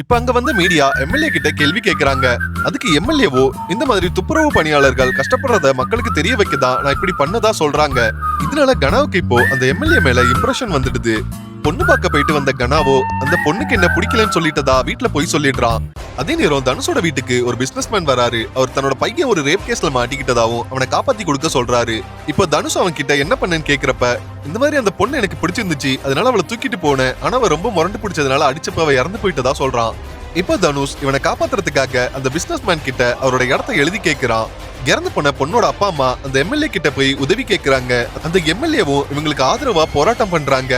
இப்ப அங்க வந்த மீடியா எம்எல்ஏ கிட்ட கேள்வி கேக்குறாங்க. அதுக்கு எம்எல்ஏவோ இந்த மாதிரி துப்புரவு பணியாளர்கள் கஷ்டப்படுறத மக்களுக்கு தெரிய வைக்கதான் நான் இப்படி பண்ணதா சொல்றாங்க. இதனால கனாவுக்கு இப்போ அந்த எம்எல்ஏ மேல இம்ப்ரெஷன் வந்துடுது. பொண்ணு பார்க்க போயிட்டு வந்த கனாவோ அந்த பொண்ணுக்கு என்ன பிடிக்கலன்னு சொல்லிட்டதா வீட்டுல போய் சொல்லிடுறான் அதே நேரம் தனுஷோட வீட்டுக்கு ஒரு பிசினஸ்மேன் வராரு. அவர் தன்னோட பையன் ஒரு ரேப் கேஸ்ல மாட்டிக்கிட்டதாவும் அவனை காப்பாத்தி கொடுக்க சொல்றாரு. இப்போ தனுஷ் அவன் கிட்ட என்ன பண்ணேன்னு கேக்குறப்ப இந்த மாதிரி அந்த பொண்ணு எனக்கு பிடிச்சிருந்துச்சு அதனால அவளை தூக்கிட்டு போனேன். ஆனா அவ ரொம்ப முரண்டு பிடிச்சதுனால அடிச்சப்ப அவ இறந்து போயிட்டதா சொல்றான். இப்போ தனுஷ் இவனை காப்பாத்துறதுக்காக அந்த பிசினஸ்மேன் கிட்ட அவரோட இடத்த எழுதி கேட்கிறான் இறந்து போன பொண்ணோட அப்பா அம்மா அந்த எம்எல்ஏ கிட்ட போய் உதவி கேட்கிறாங்க அந்த எம்எல்ஏவும் இவங்களுக்கு ஆதரவா போராட்டம் பண்றாங்க.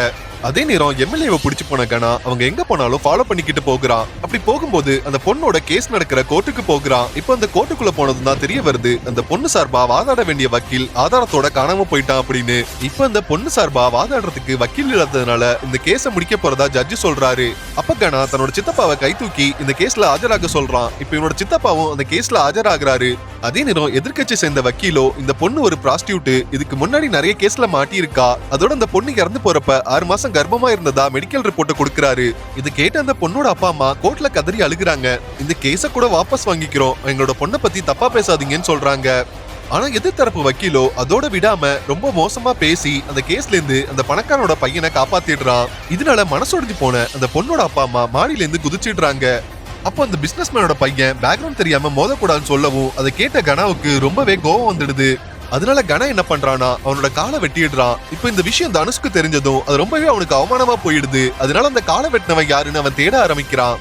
அதே நேரம் எம்எல்ஏவை பிடிச்சு போன கனா அவங்க எங்க போனாலும் ஃபாலோ பண்ணிக்கிட்டு போகிறான். அப்படி போகும்போது அந்த பொண்ணோட கேஸ் நடக்கிற கோர்ட்டுக்கு போகிறான். இப்போ அந்த கோர்ட்டுக்குள்ள போனதும் தான் தெரிய வருது அந்த பொண்ணு சார்பா வாதாட வேண்டிய வக்கீல் ஆதாரத்தோட காணாம போயிட்டான் அப்படின்னு. இப்போ அந்த பொண்ணு சார்பா வாதாடுறதுக்கு வக்கீல் இல்லாததுனால இந்த கேஸ முடிக்க போறதா ஜட்ஜி சொல்றாரு. அப்ப கனா தன்னோட சித்தப்பாவை கை தூக்கி இந்த கேஸ்ல ஆஜராக சொல்றான். இப்போ இவனோட சித்தப்பாவும் அந்த கேஸ்ல ஆஜராகிறாரு. அதே நேரம் எதிர்க்கட்சி சேர்ந்த வக்கீலோ இந்த பொண்ணு ஒரு ப்ராஸ்டியூட் இதுக்கு முன்னாடி நிறைய கேஸ்ல மாட்டியிருக்கா. அதோட அந்த பொண்ணு இறந்து போறப்ப ஆறு மாசம் கர்ப்பமா இருந்ததா? மெடிக்கல் ரிப்போர்ட்டை கொடுக்கறாரு. இது கேட்ட அந்த பொண்ணோட அப்பா அம்மா கோர்ட்ல கதறி அழுகுறாங்க. இந்த கேஸ கூட வாபஸ் வாங்கிக்கிறோம். எங்களோட பொண்ணை பத்தி தப்பா பேசாதீங்கன்னு சொல்றாங்க. ஆனா எதிர்த்தரப்பு வக்கீலோ அதோட விடாம ரொம்ப மோசமா பேசி அந்த கேஸ்ல இருந்து அந்த பணக்காரனோட பையனை காப்பாத்திடுறான். இதனால மனசொடிஞ்சு போன அந்த பொண்ணோட அப்பா அம்மா மாடியில இருந்து குதிச்சிடுறாங்க. அப்போ அந்த பிசினஸ்மேனோட பையன் பேக்ரவுண்ட் தெரியாம மோதக்கூடாதுன்னு சொல்லவும் அதை கேட்ட கனாவுக்கு ரொம்பவே கோவம் வந்துடுது. அதனால கன என்ன பண்றானா அவனோட காலை வெட்டிடுறான். இப்போ இந்த விஷயம் தனுஷ்க்கு தெரிஞ்சதும் அது ரொம்பவே அவனுக்கு அவமானமா போயிடுது. அதனால அந்த காலை வெட்டினவன் யாருன்னு அவன் தேட ஆரம்பிக்கிறான்.